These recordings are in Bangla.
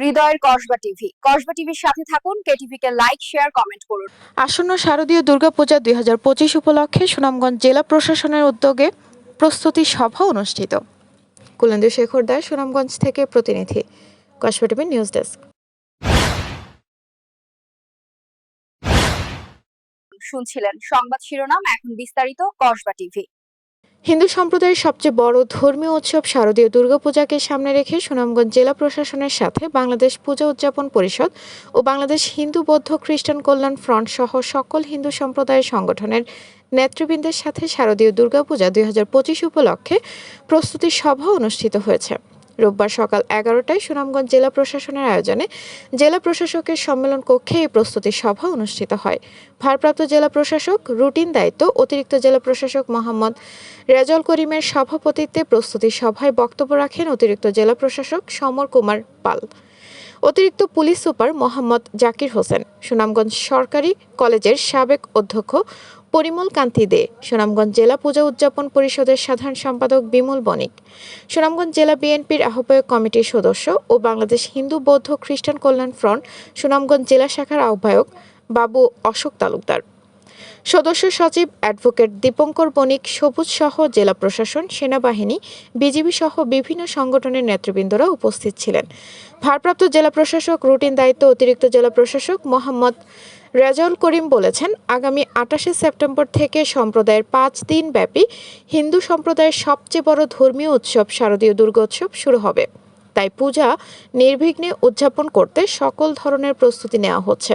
হৃদয়ের কসবা টিভি। কসবা টিভির সাথে থাকুন কেটিভি কে লাইক শেয়ার কমেন্ট করুন। আসন্ন শারদীয় দুর্গাপূজা দুই হাজার পঁচিশ উপলক্ষে সুনামগঞ্জ জেলা প্রশাসনের উদ্যোগে প্রস্তুতি সভা অনুষ্ঠিত। কুলেন্দ্র শেখর দাস সুনামগঞ্জ থেকে প্রতিনিধি। কসবা টিভি নিউজ ডেস্ক শুনছিলেন সংবাদ শিরোনাম এখন বিস্তারিত কসবা টিভি। হিন্দু সম্প্রদায়ের সবচেয়ে বড় ধর্মীয় উৎসব শারদীয় দুর্গাপূজাকে সামনে রেখে সুনামগঞ্জ জেলা প্রশাসনের সাথে বাংলাদেশ পূজা উদযাপন পরিষদ ও বাংলাদেশ হিন্দু বৌদ্ধ খ্রিস্টান কল্যাণ ফ্রন্ট সহ সকল হিন্দু সম্প্রদায়ের সংগঠনের নেতৃবৃন্দের সাথে শারদীয় দুর্গাপূজা দুই হাজার পঁচিশ উপলক্ষে প্রস্তুতি সভা অনুষ্ঠিত হয়েছে। রোববার সকাল এগারোটায় সুনামগঞ্জ জেলা প্রশাসনের আয়োজনে জেলা প্রশাসকের সম্মেলন কক্ষে এই প্রস্তুতি সভা অনুষ্ঠিত হয়। ভারপ্রাপ্ত জেলা প্রশাসক রুটিন দায়িত্ব, অতিরিক্ত জেলা প্রশাসক মোহাম্মদ রেজল করিমের সভাপতিত্বে প্রস্তুতি সভায় বক্তব্য রাখেন অতিরিক্ত জেলা প্রশাসক সমর কুমার পাল। অতিরিক্ত পুলিশ সুপার মোহাম্মদ জাকির হোসেন। সুনামগঞ্জ সরকারি কলেজের সাবেক অধ্যক্ষ পরিমল কান্তি দে সুনামগঞ্জ জেলা পূজা উদযাপন পরিষদের সাধারণ সম্পাদক বিমল বণিক, সুনামগঞ্জ জেলা বিএনপির আহ্বায়ক কমিটির সদস্য ও বাংলাদেশ হিন্দু বৌদ্ধ খ্রিস্টান কল্যাণ ফ্রন্ট, সুনামগঞ্জ জেলা শাখার আহ্বায়ক বাবু অশোক তালুকদার। সদস্য সচিব অ্যাডভোকেট দীপঙ্কর বণিক, সবুজ সহ জেলা প্রশাসন, সেনাবাহিনী, বিজিবি সহ বিভিন্ন সংগঠনের নেতৃবৃন্দরা উপস্থিত ছিলেন। ভারপ্রাপ্ত জেলা প্রশাসক রুটিন দায়িত্ব অতিরিক্ত জেলা প্রশাসক মোহাম্মদ রেজাউল করিম বলেছেন, আগামী আটাশে সেপ্টেম্বর থেকে সম্প্রদায়ের পাঁচ দিন ব্যাপী হিন্দু সম্প্রদায়ের সবচেয়ে বড় ধর্মীয় উৎসব শারদীয় দুর্গোৎসব শুরু হবে। তাই পূজা নির্বিঘ্নে উদযাপন করতে সকল ধরনের প্রস্তুতি নেওয়া হচ্ছে।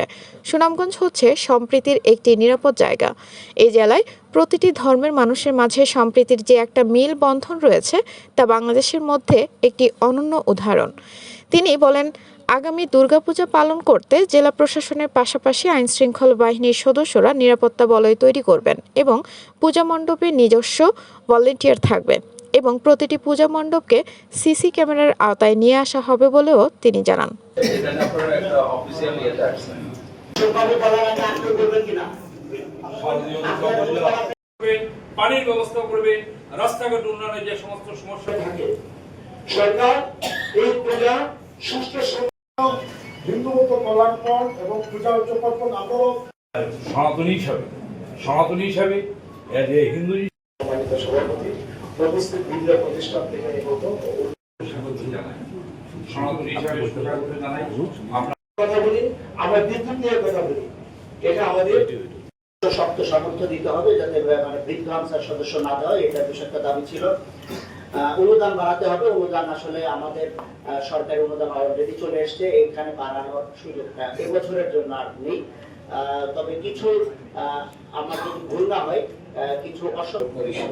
সুনামগঞ্জ হচ্ছে সম্প্রীতির একটি নিরাপদ জায়গা। এই জেলায় প্রতিটি ধর্মের মানুষের মাঝে সম্প্রীতির যে একটা মিল বন্ধন রয়েছে, তা বাংলাদেশের মধ্যে একটি অনন্য উদাহরণ। তিনি বলেন, আগামী দুর্গাপূজা পালন করতে জেলা প্রশাসনের পাশাপাশি আইন শৃঙ্খলা বাহিনীর সদস্যরা নিরাপত্তা বলয় তৈরি করবেন এবং পূজা মণ্ডপে নিজস্ব ভলেন্টিয়ার থাকবেন এবং প্রতিটি পূজা মণ্ডপকে সিসি ক্যামেরার আওতায় নিয়ে আসা হবে বলেও তিনি জানান। পানির ব্যবস্থা করবেন রাস্তাঘাট উন্নয়নের যে সমস্ত সমস্যা থাকে সরকার এই পূজা সুস্থ হিন্দু মতো কল্যাণ এবং পূজা উদযাপন সনাতনী হিসাবে সনাতনী হিসাবে হিন্দু উপস্থিত বিভিন্ন প্রতিষ্ঠান থেকে এই প্রথম স্বাগত জানাই সনাতনী হিসাবে স্বাগত জানাই আপনার কথা বলি, আমরা বিদ্যুৎ নিয়ে কথা বলি। এটা আমাদের শক্ত সামর্থ্য দিতে হবে যাতে বৃদ্ধাংশের সদস্য না দেওয়া এটা বেশ একটা দাবি ছিল। অনুদান বাড়াতে হবে। অনুদান আসলে আমাদের সরকারি অনুদান অলরেডি চলে এসছে। এখানে বাড়ানোর সুযোগটা এবছরের জন্য আর নেই। তবে কিছু আমার যদি ভুল না হয় কিছু অসৎ পরিষদ